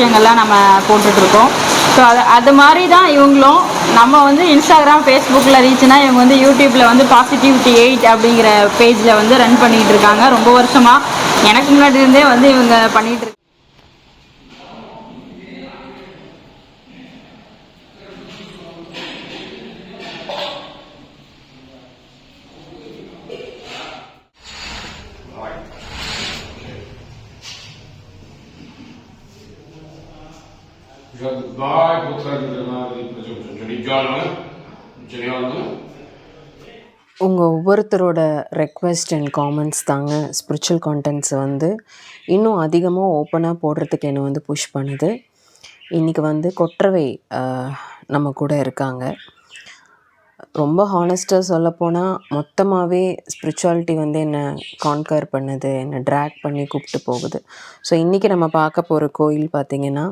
விஷயங்கள்லாம் நம்ம போட்டுட்ருக்கோம். ஸோ அது அது மாதிரி தான் இவங்களும் நம்ம வந்து இன்ஸ்டாகிராம் ஃபேஸ்புக்கில் ரீச்னா இவங்க வந்து யூடியூப்பில் வந்து பாசிட்டிவிட்டி எயிட் அப்படிங்கிற பேஜில் வந்து ரன் பண்ணிகிட்டு இருக்காங்க ரொம்ப வருஷமாக எனக்கு முன்னாடி இருந்தே வந்து இவங்க பண்ணிகிட்டு உங்கள் ஒவ்வொருத்தரோட ரெக்வெஸ்ட் அண்ட் காமெண்ட்ஸ் தாங்க ஸ்பிரிச்சுவல் கான்டென்ட்ஸை வந்து இன்னும் அதிகமாக ஓப்பனாக போடுறதுக்கு என்னை வந்து புஷ் பண்ணுது. இன்றைக்கி வந்து கொற்றவை நம்ம கூட இருக்காங்க. ரொம்ப ஹானஸ்ட்டாக சொல்லப்போனால் மொத்தமாகவே ஸ்பிரிச்சுவாலிட்டி வந்து என்னை கான்கர் பண்ணுது என்னை ட்ராக் பண்ணி கூப்பிட்டு போகுது. ஸோ இன்றைக்கி நம்ம பார்க்க போகிற கோயில் பார்த்திங்கன்னா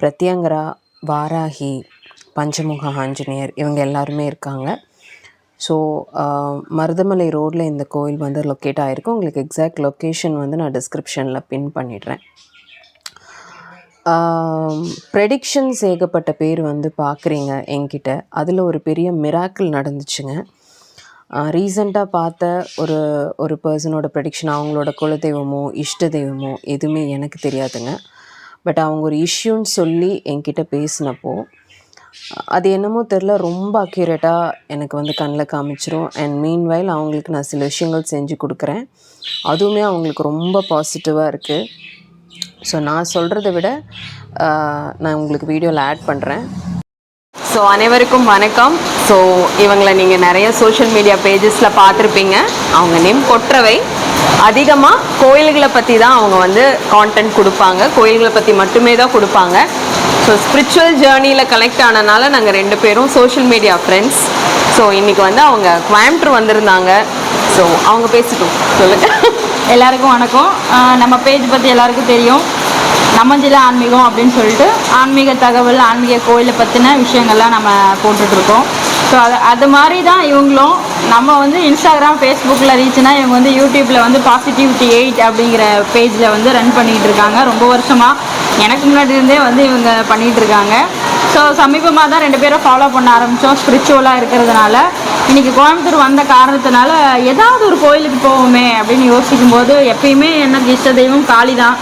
பிரத்யங்கரா வாராகி பஞ்சமுக ஆஞ்சநேயர் இவங்க எல்லாருமே இருக்காங்க. ஸோ மருதமலை ரோட்டில் இந்த கோயில் வந்து லொக்கேட் ஆகிருக்கு உங்களுக்கு எக்ஸாக்ட் லொக்கேஷன் வந்து நான் டிஸ்கிரிப்ஷனில் பின் பண்ணிடுறேன். ப்ரெடிக்ஷன்ஸ் ஏகப்பட்ட பேர் வந்து பார்க்குறீங்க என்கிட்ட. அதில் ஒரு பெரிய மிராக்கிள் நடந்துச்சுங்க. ரீசண்டாக பார்த்த ஒரு ஒரு பர்சனோட ப்ரெடிக்ஷன் அவங்களோட குலதெய்வமோ இஷ்ட தெய்வமோ எதுவுமே எனக்கு தெரியாதுங்க. பட் அவங்க ஒரு இஷ்யூன்னு சொல்லி என்கிட்ட பேசினப்போ அது என்னமோ தெரில ரொம்ப அக்யூரேட்டாக எனக்கு வந்து கண்ணில் காமிச்சிரும். அண்ட் மீன்வைல் அவங்களுக்கு நான் சில விஷயங்கள் செஞ்சு கொடுக்குறேன். அதுவுமே அவங்களுக்கு ரொம்ப பாசிட்டிவாக இருக்குது ஸோ நான் சொல்கிறத விட நான் உங்களுக்கு வீடியோவில் ஆட் பண்ணுறேன் ஸோ அனைவருக்கும் வணக்கம். ஸோ இவங்களை நீங்கள் நிறைய சோஷியல் மீடியா பேஜஸில் பார்த்துருப்பீங்க. அவங்க நேம் கொற்றவை. அதிகமாக கோயில்களை பற்றி தான் அவங்க வந்து கான்டென்ட் கொடுப்பாங்க. கோயில்களை பற்றி மட்டுமே தான் கொடுப்பாங்க. ஸோ ஸ்பிரிச்சுவல் ஜேர்னியில் கனெக்ட் ஆனனால நாங்கள் ரெண்டு பேரும் சோஷியல் மீடியா ஃப்ரெண்ட்ஸ் ஸோ இன்றைக்கி வந்து அவங்க கோயம்புத்தூர் வந்திருந்தாங்க. ஸோ அவங்க பேசிட்டோம். சொல்லுங்கள் எல்லாருக்கும் வணக்கம். நம்ம பேஜ் பற்றி எல்லாருக்கும் தெரியும். நம்ம ஜில்லா ஆன்மீகம் அப்படின்னு சொல்லிட்டு ஆன்மீக தகவல் ஆன்மீக கோயிலை பற்றின விஷயங்கள்லாம் நம்ம போட்டுட்ருக்கோம் ஸோ அது அது மாதிரி தான் இவங்களும் நம்ம வந்து இன்ஸ்டாகிராம் ஃபேஸ்புக்கில் ரீச்னா இவங்க வந்து யூடியூப்பில் வந்து பாசிட்டிவிட்டி எயிட் அப்படிங்கிற பேஜில் வந்து ரன் பண்ணிகிட்டு இருக்காங்க. ரொம்ப வருஷமாக எனக்கு முன்னாடி இருந்தே வந்து இவங்க பண்ணிகிட்டு இருக்காங்க. ஸோ சமீபமாக தான் ரெண்டு பேரும் ஃபாலோ பண்ண ஆரம்பித்தோம் ஸ்பிரிச்சுவலாக இருக்கிறதுனால. இன்றைக்கி கோயம்புத்தூர் வந்த காரணத்தினால ஏதாவது ஒரு கோயிலுக்கு போவோமே அப்படின்னு யோசிக்கும்போது எப்பயுமே எனக்கு இஷ்ட தெய்வம் காளி தான்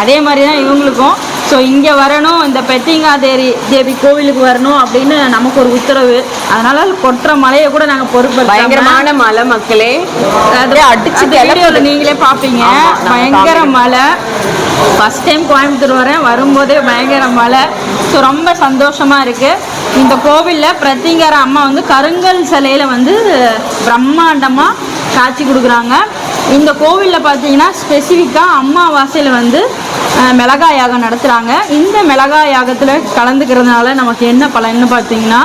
அதே மாதிரி தான் இவங்களுக்கும். ஸோ இங்கே வரணும் இந்த பெத்திங்கா தேவி தேவி கோவிலுக்கு வரணும் அப்படின்னு நமக்கு ஒரு உத்தரவு. அதனால கொற்ற மலையை கூட நாங்கள் பொறுப்பு பயங்கரமான மலை மக்களே. அப்படியே அடிச்சு வீடியோவில் நீங்களே பார்ப்பீங்க பயங்கர மழை ஃபர்ஸ்ட் டைம் கோயம்புத்தூர் வரேன். வரும்போதே பயங்கர மழை ஸோ ரொம்ப சந்தோஷமா இருக்கு. இந்த கோவிலில் பிரத்திங்கர அம்மா வந்து கருங்கல் சிலையில வந்து பிரம்மாண்டமாக காட்சி கொடுக்குறாங்க. இந்த கோவிலில் பார்த்தீங்கன்னா ஸ்பெசிஃபிக்காக அம்மாவாசையில் வந்து மிளகாய் யாகம் நடத்துகிறாங்க இந்த மிளகாய் யாகத்தில் கலந்துக்கிறதுனால நமக்கு என்ன பலன்னு பார்த்தீங்கன்னா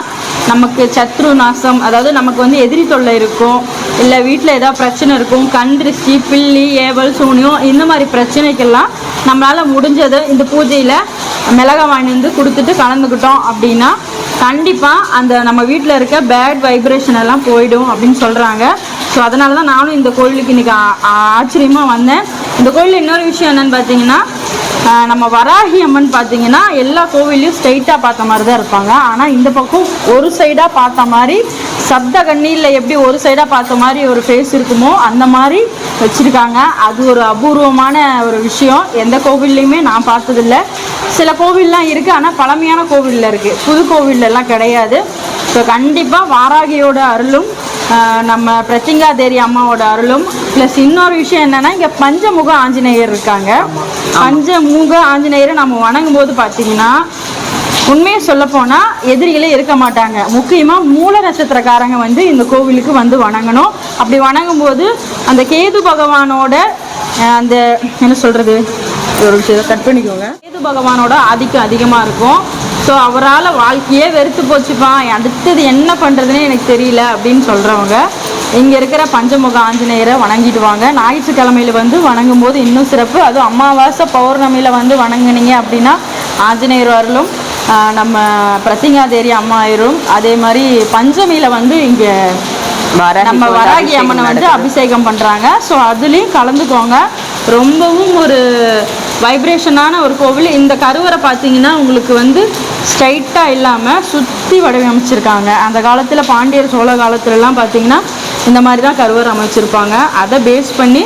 நமக்கு சத்ரு நாசம் அதாவது நமக்கு வந்து எதிரி தொல்லை இருக்கும் இல்லை வீட்டில் ஏதாவது பிரச்சனை இருக்கும் கண் திருஷ்டி பில்லி ஏவல் சூனியம் இந்த மாதிரி பிரச்சனைக்கெல்லாம் நம்மளால் முடிஞ்சது இந்த பூஜையில் மிளகாய் வாங்கி வந்து கொடுத்துட்டு கலந்துக்கிட்டோம் அப்படின்னா கண்டிப்பாக அந்த நம்ம வீட்டில் இருக்க பேட் வைப்ரேஷன் எல்லாம் போயிடும் அப்படின்னு சொல்கிறாங்க ஸோ அதனால தான் நானும் இந்த கோயிலுக்கு இன்றைக்கி ஆச்சரியமாக வந்தேன். இந்த கோயிலில் இன்னொரு விஷயம் என்னன்னு பார்த்தீங்கன்னா நம்ம வராகி அம்மன் பார்த்தீங்கன்னா எல்லா கோவில்லையும் ஸ்ட்ரைட்டாக பார்த்த மாதிரி தான் இருப்பாங்க. ஆனால் இந்த பக்கம் ஒரு சைடாக பார்த்த மாதிரி சப்த கண்ணீரில் எப்படி ஒரு சைடாக பார்த்த மாதிரி ஒரு ஃபேஸ் இருக்குமோ அந்த மாதிரி வச்சுருக்காங்க. அது ஒரு அபூர்வமான ஒரு விஷயம். எந்த கோவில்லையுமே நான் பார்த்ததில்ல. சில கோவில்லாம் இருக்குது ஆனால் பழமையான கோவிலில் இருக்குது புது கோவிலெல்லாம் கிடையாது. ஸோ கண்டிப்பாக வாராகியோட அருளும் நம்ம பிரத்திங்கா தேவி அம்மாவோட அருளும். ப்ளஸ் இன்னொரு விஷயம் என்னன்னா இங்கே பஞ்சமுக ஆஞ்சநேயர் இருக்காங்க. பஞ்சமுக ஆஞ்சநேயரை நம்ம வணங்கும் போது பார்த்தீங்கன்னா உண்மையை சொல்ல போனால் எதிரிகளே இருக்க மாட்டாங்க. முக்கியமாக மூல நட்சத்திரக்காரங்க வந்து இந்த கோவிலுக்கு வந்து வணங்கணும். அப்படி வணங்கும் போது அந்த கேது பகவானோட அந்த என்ன சொல்கிறது ஒரு கட் பண்ணிக்கோங்க. கேது பகவானோட ஆதிக்கம் அதிகமாக இருக்கும். ஸோ அவரால் வாழ்க்கையே வெறுத்து போச்சுப்பா. அடுத்தது என்ன பண்ணுறதுனே எனக்கு தெரியல அப்படின்னு சொல்கிறவங்க இங்கே இருக்கிற பஞ்சமுக ஆஞ்சநேயரை வணங்கிட்டு வாங்க ஞாயிற்றுக்கிழமையில வந்து வணங்கும் போது இன்னும் சிறப்பு. அதுவும் அமாவாசை பௌர்ணமியில் வந்து வணங்குனீங்க அப்படின்னா ஆஞ்சநேயர் அருளும் ஆஹ் நம்ம பிரத்திங்காதேரி அம்மாயிரும் அதே மாதிரி பஞ்சமியில் வந்து இங்கே நம்ம வராகி அம்மனை வந்து அபிஷேகம் பண்ணுறாங்க ஸோ அதுலேயும் கலந்துக்கோங்க. ரொம்பவும் ஒரு வைப்ரேஷனான ஒரு கோவில். இந்த கருவறை பார்த்தீங்கன்னா உங்களுக்கு வந்து ஸ்ட்ரைட்டாக இல்லாமல் சுற்றி வடிவமைச்சிருக்காங்க அந்த காலத்தில் பாண்டியர் சோழ காலத்துலலாம் பார்த்தீங்கன்னா இந்த மாதிரி தான் கருவறை அமைச்சிருப்பாங்க. அதை பேஸ் பண்ணி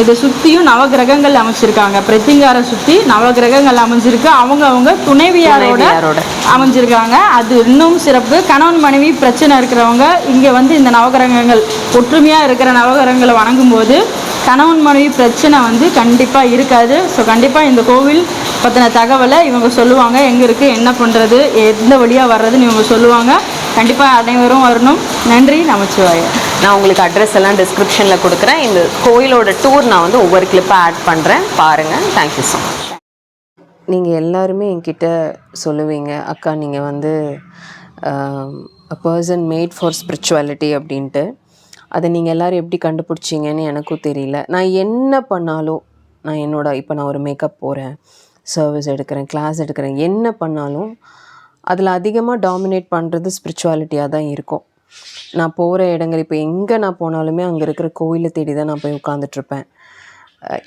இதை சுற்றியும் நவகிரகங்கள் அமைச்சிருக்காங்க. பிரத்திங்காரை சுற்றி நவகிரகங்கள் அமைஞ்சிருக்கு. அவங்க அவங்க துணைவியாரோட. அமைஞ்சிருக்காங்க. அது இன்னும் சிறப்பு. கணவன் மனைவி பிரச்சனை இருக்கிறவங்க இங்கே வந்து இந்த நவகிரகங்கள் ஒற்றுமையாக இருக்கிற நவகிரகங்களை வணங்கும்போது கணவன் மனைவி பிரச்சனை வந்து கண்டிப்பாக இருக்காது. ஸோ கண்டிப்பாக இந்த கோவில் பற்றின தகவலை இவங்க சொல்லுவாங்க. எங்கே இருக்குது என்ன பண்ணுறது எந்த வழியாக வர்றதுன்னு இவங்க சொல்லுவாங்க. கண்டிப்பாக அனைவரும் வரணும். நன்றி நமச்சிவாயம். நான் உங்களுக்கு அட்ரஸ் எல்லாம் டிஸ்கிரிப்ஷனில் கொடுக்குறேன். இந்த கோயிலோட டூர் நான் வந்து ஒவ்வொரு கிளிப்பாக ஆட் பண்ணுறேன் பாருங்கள் தேங்க்யூ ஸோ மச் நீங்கள் எல்லாருமே என்கிட்ட சொல்லுவீங்க அக்கா நீங்கள் வந்து பர்சன் மேட் ஃபார் ஸ்பிரிச்சுவாலிட்டி அப்படின்ட்டு. அதை நீங்கள் எல்லோரும் எப்படி கண்டுபிடிச்சிங்கன்னு எனக்கும் தெரியல. நான் என்ன பண்ணாலும் நான் என்னோட இப்போ நான் ஒரு மேக்கப் போகிறேன் சர்வீஸ் எடுக்கிறேன் கிளாஸ் எடுக்கிறேன் என்ன பண்ணாலும் அதில் அதிகமாக டாமினேட் பண்ணுறது ஸ்பிரிச்சுவாலிட்டியாக தான் இருக்கும். நான் போகிற இடங்கள் இப்போ எங்கே நான் போனாலுமே அங்கே இருக்கிற கோயிலை தேடி தான் நான் போய் உட்காந்துட்ருப்பேன்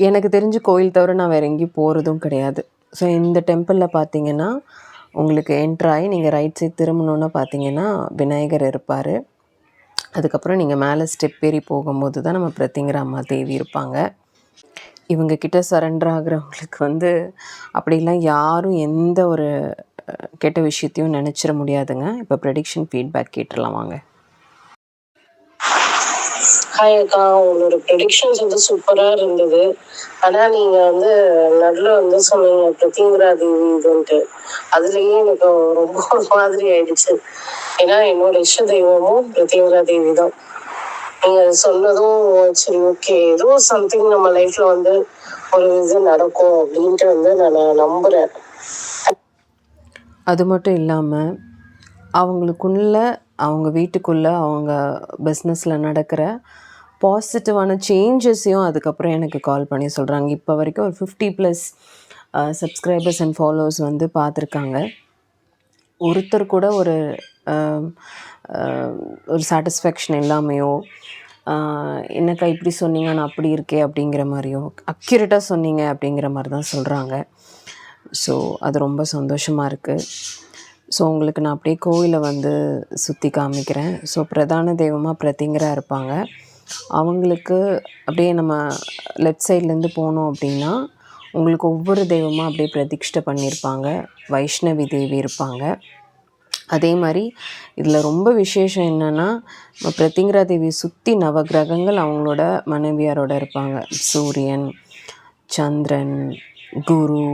எனக்கு தெரிஞ்சு கோயில் தவிர நான் வேறு எங்கேயும் போகிறதும் கிடையாது. ஸோ இந்த டெம்பிளில் பார்த்தீங்கன்னா உங்களுக்கு என்ட்ராகி நீங்கள் ரைட் சைட் திரும்பணுன்னு பார்த்தீங்கன்னா விநாயகர் இருப்பார். அதுக்கப்புறம் நீங்கள் மேலே ஸ்டெப் ஏறி போகும்போது தான் நம்ம பிரத்திங்கிற அம்மா தேவி இருப்பாங்க. இவங்க கிட்ட சரண்டர் ஆகிறவங்களுக்கு வந்து அப்படிலாம் யாரும் எந்த ஒரு கெட்ட விஷயத்தையும் நினச்சிட முடியாதுங்க. இப்போ ப்ரெடிக்ஷன் ஃபீட்பேக் கேட்டுடலாம் வாங்க. ஹாய் அக்கா உங்களோட ப்ரெடிக்ஷன்ஸ் வந்து சூப்பரா இருந்தது. ஆனா நீங்க வந்து நடுல வந்து சொன்னீங்க பிரத்திங்கரா தேவி இதுன்ட்டு. அதுலயே எனக்கு ரொம்ப ஒரு மாதிரி ஆயிடுச்சு. ஏன்னா என்னோட இஷ்ட தெய்வமும் பிரத்திங்கரா தேவி தான். நீங்க அது சொன்னதும் சரி ஓகே ஏதோ சம்திங் நம்ம லைஃப்ல வந்து ஒரு இது நடக்கும் அப்படின்ட்டு வந்து நான் நம்புறேன். அது மட்டும் இல்லாமல் அவங்களுக்குள்ள அவங்க வீட்டுக்குள்ளே அவங்க பிஸ்னஸில் நடக்கிற பாசிட்டிவான சேஞ்சஸையும் அதுக்கப்புறம் எனக்கு கால் பண்ணி சொல்கிறாங்க இப்போ வரைக்கும் ஒரு fifty plus subscribers and followers வந்து பார்த்துருக்காங்க. ஒருத்தர் கூட ஒரு ஒரு சாட்டிஸ்ஃபேக்ஷன் இல்லாமையோ என்னக்கா இப்படி சொன்னீங்க? நான் அப்படி இருக்கே அப்படிங்கிற மாதிரியோ அக்யூரேட்டாக சொன்னீங்க அப்படிங்கிற மாதிரி தான் சொல்கிறாங்க ஸோ அது ரொம்ப சந்தோஷமாக இருக்குது ஸோ உங்களுக்கு நான் அப்படியே கோவிலை வந்து சுற்றி காமிக்கிறேன். ஸோ பிரதான தெய்வமாக பிரதிங்கராக இருப்பாங்க. அவங்களுக்கு அப்படியே நம்ம லெஃப்ட் சைட்லேருந்து போனோம் அப்படின்னா உங்களுக்கு ஒவ்வொரு தெய்வமாக அப்படியே பிரதிஷ்டை பண்ணியிருப்பாங்க. வைஷ்ணவி தேவி இருப்பாங்க. அதே மாதிரி இதில் ரொம்ப விசேஷம் என்னென்னா நம்ம பிரத்திங்கரா தேவி சுற்றி நவகிரகங்கள் அவங்களோட மனைவியாரோட இருப்பாங்க. சூரியன் சந்திரன் குரு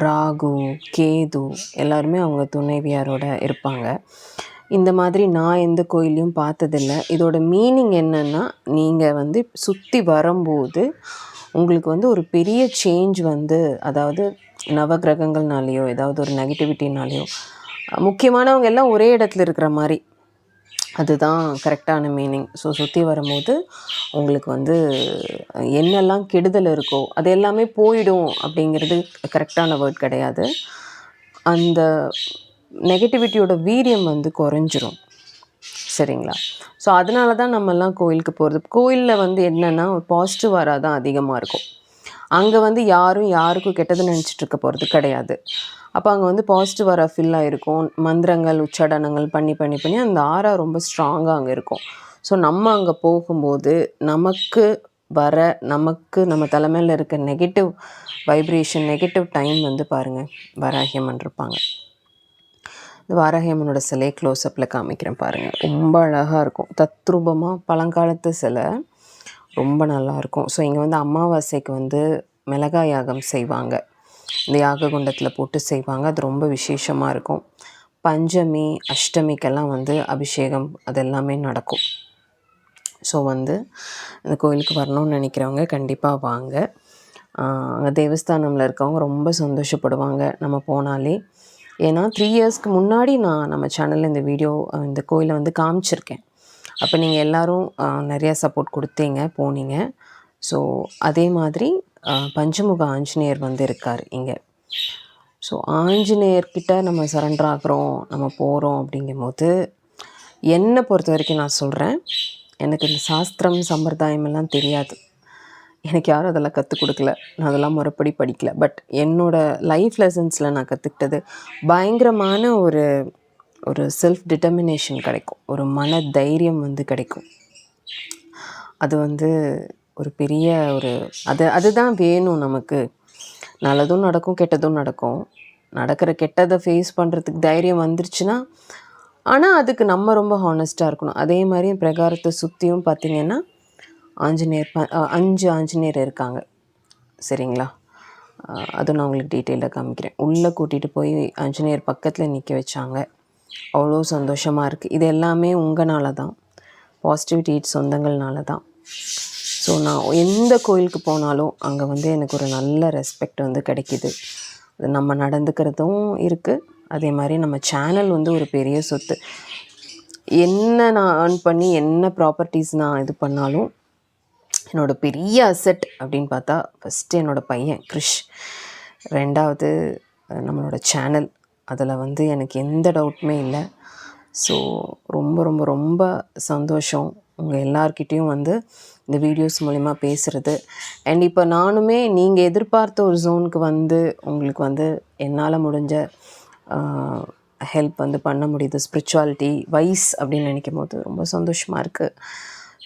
ராகு கேது எல்லாருமே அவங்க துணைவியாரோட இருப்பாங்க. இந்த மாதிரி நான் எந்த கோயிலையும் பார்த்ததில்ல. இதோட மீனிங் என்னென்னா நீங்கள் வந்து சுற்றி வரும்போது உங்களுக்கு வந்து ஒரு பெரிய சேஞ்ச் வந்து அதாவது நவகிரகங்கள்னாலேயோ ஏதாவது ஒரு நெகட்டிவிட்டினாலேயோ முக்கியமானவங்க எல்லாம் ஒரே இடத்துல இருக்கிற மாதிரி. அதுதான் கரெக்டான மீனிங் ஸோ சுற்றி வரும்போது உங்களுக்கு வந்து என்னெல்லாம் கெடுதல் இருக்கோ அது எல்லாமே போயிடும் அப்படிங்கிறது கரெக்டான வேர்ட் கிடையாது. அந்த நெகட்டிவிட்டியோட வீரியம் வந்து குறைஞ்சிரும். சரிங்களா? ஸோ அதனால தான் நம்மெல்லாம் கோயிலுக்கு போகிறது கோயிலில் வந்து என்னென்னா ஒரு பாசிட்டிவ் தான் அதிகமாக இருக்கும். அங்கே வந்து யாரும் யாருக்கும் கெட்டது நினச்சிட்டு இருக்க போகிறது கிடையாது. அப்போ அங்கே வந்து பாசிட்டிவ் வர ஃபில்லாக இருக்கும் மந்திரங்கள் உச்சாடனங்கள் பண்ணி பண்ணி பண்ணி அந்த ஆரா ரொம்ப ஸ்ட்ராங்காக அங்கே இருக்கும். ஸோ நம்ம அங்கே போகும்போது நமக்கு வர நமக்கு நம்ம தலைமையில் இருக்க நெகட்டிவ் வைப்ரேஷன் நெகட்டிவ் டைம் வந்து பாருங்கள் வராகியம்மன் இருப்பாங்க. இந்த வாராகியம்மனோட சிலை க்ளோஸ்அப்பில் காமிக்கிறேன் பாருங்கள் ரொம்ப அழகாக இருக்கும். தத்ரூபமாக பழங்காலத்து சிலை. ரொம்ப நல்லாயிருக்கும் ஸோ இங்கே வந்து அமாவாசைக்கு வந்து மிளகாய் யாகம் செய்வாங்க. இந்த யாக குண்டத்தில் போட்டு செய்வாங்க. அது ரொம்ப விசேஷமாக இருக்கும். பஞ்சமி அஷ்டமிக்கெல்லாம் வந்து அபிஷேகம் அது எல்லாமே நடக்கும். ஸோ வந்து இந்த கோயிலுக்கு வரணும்னு நினைக்கிறவங்க கண்டிப்பாக வாங்க. அங்கே தேவஸ்தானமில் இருக்கவங்க ரொம்ப சந்தோஷப்படுவாங்க. நம்ம போனாலே ஏன்னா த்ரீ இயர்ஸ்க்கு முன்னாடி நான் நம்ம சேனலில் இந்த வீடியோ இந்த கோயிலை வந்து காமிச்சிருக்கேன். அப்போ நீங்கள் எல்லோரும் நிறையா சப்போர்ட் கொடுத்தீங்க போனீங்க. ஸோ அதே மாதிரி பஞ்சமுக ஆஞ்சநேயர் வந்து இருக்கார் இங்கே. ஸோ ஆஞ்சநேயர்கிட்ட நம்ம சரண்டர் ஆகிறோம் நம்ம போகிறோம் அப்படிங்கும்போது என்னை பொறுத்த வரைக்கும் நான் சொல்கிறேன் எனக்கு இந்த சாஸ்திரம் சம்பிரதாயம் எல்லாம் தெரியாது. எனக்கு யாரும் அதெல்லாம் கற்றுக் கொடுக்கல. நான் அதெல்லாம் முறைப்படி படிக்கல. பட் என்னோடய லைஃப் லெசன்ஸில் நான் கற்றுக்கிட்டது பயங்கரமான ஒரு ஒரு செல்ஃப் டிட்டர்மினேஷன் கிடைக்கும். ஒரு மன தைரியம் வந்து கிடைக்கும். அது வந்து ஒரு பெரிய ஒரு அது அதுதான் வேணும் நமக்கு. நல்லதும் நடக்கும் கெட்டதும் நடக்கும். நடக்கிற கெட்டதை ஃபேஸ் பண்ணுறதுக்கு தைரியம் வந்துருச்சுன்னா ஆனால் அதுக்கு நம்ம ரொம்ப ஹானஸ்ட்டாக இருக்கணும். அதே மாதிரி பிரகாரத்தை சுற்றியும் பார்த்தீங்கன்னா ஆஞ்சநேயர் ப அஞ்சு ஆஞ்சநேயர் இருக்காங்க. சரிங்களா? அதை நான் உங்களுக்கு டீட்டெயிலாக காமிக்கிறேன். உள்ளே கூட்டிகிட்டு போய் ஆஞ்சநேயர் பக்கத்தில் நிற்க வச்சாங்க. அவ்வளோ சந்தோஷமாக இருக்குது இது எல்லாமே உங்களால தான். பாசிட்டிவிட்டி சொந்தங்கள்னால தான். ஸோ நான் எந்த கோயிலுக்கு போனாலும் அங்கே வந்து எனக்கு ஒரு நல்ல ரெஸ்பெக்ட் வந்து கிடைக்கிது. அது நம்ம நடந்துக்கிறதும் இருக்குது அதே மாதிரி நம்ம சேனல் வந்து ஒரு பெரிய சொத்து. என்ன நான் ஏர்ன் பண்ணி என்ன ப்ராப்பர்ட்டிஸ் நான் இது பண்ணாலும் என்னோட பெரிய அசெட் அப்படின்னு பார்த்தா ஃபஸ்ட்டு என்னோடய பையன் கிரிஷ். ரெண்டாவது நம்மளோட சேனல் அதில் வந்து எனக்கு எந்த டவுட்டுமே இல்லை. ஸோ ரொம்ப ரொம்ப ரொம்ப சந்தோஷம். உங்கள் எல்லார்கிட்டேயும் வந்து இந்த வீடியோஸ் மூலிமா பேசுகிறது அண்ட் இப்போ நானுமே நீங்கள் எதிர்பார்த்த ஒரு ஜோனுக்கு வந்து உங்களுக்கு வந்து என்னால் முடிஞ்ச ஹெல்ப் வந்து பண்ண முடியுது. ஸ்பிரிச்சுவாலிட்டி வைஸ் அப்படின்னு நினைக்கும் போது ரொம்ப சந்தோஷமாக இருக்குது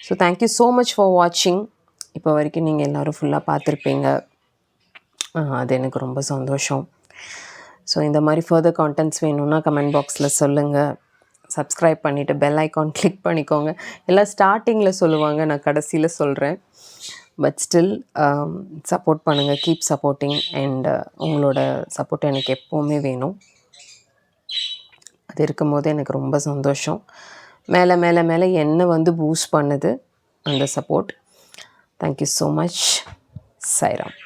so thank you so much for வாட்சிங் இப்போ வரைக்கும் நீங்கள் எல்லோரும் ஃபுல்லாக பார்த்துருப்பீங்க. அது எனக்கு ரொம்ப சந்தோஷம். ஸோ இந்த மாதிரி ஃபர்தர் கான்டென்ட்ஸ் வேணும்னா கமெண்ட் பாக்ஸில் சொல்லுங்கள் சப்ஸ்கிரைப் பண்ணிவிட்டு பெல் ஐக்கான் கிளிக் பண்ணிக்கோங்க. எல்லாம் ஸ்டார்டிங்கில் சொல்லுவாங்க நான் கடைசியில் சொல்கிறேன் பட் ஸ்டில் சப்போர்ட் um, பண்ணுங்கள் கீப் சப்போர்ட்டிங் அண்ட் uh, உங்களோட சப்போர்ட் எனக்கு எப்போவுமே வேணும். அது இருக்கும்போது எனக்கு ரொம்ப சந்தோஷம். மேலே மேலே மேலே என்ன வந்து பூஸ்ட் பண்ணுது அந்த support thank you so much Sairam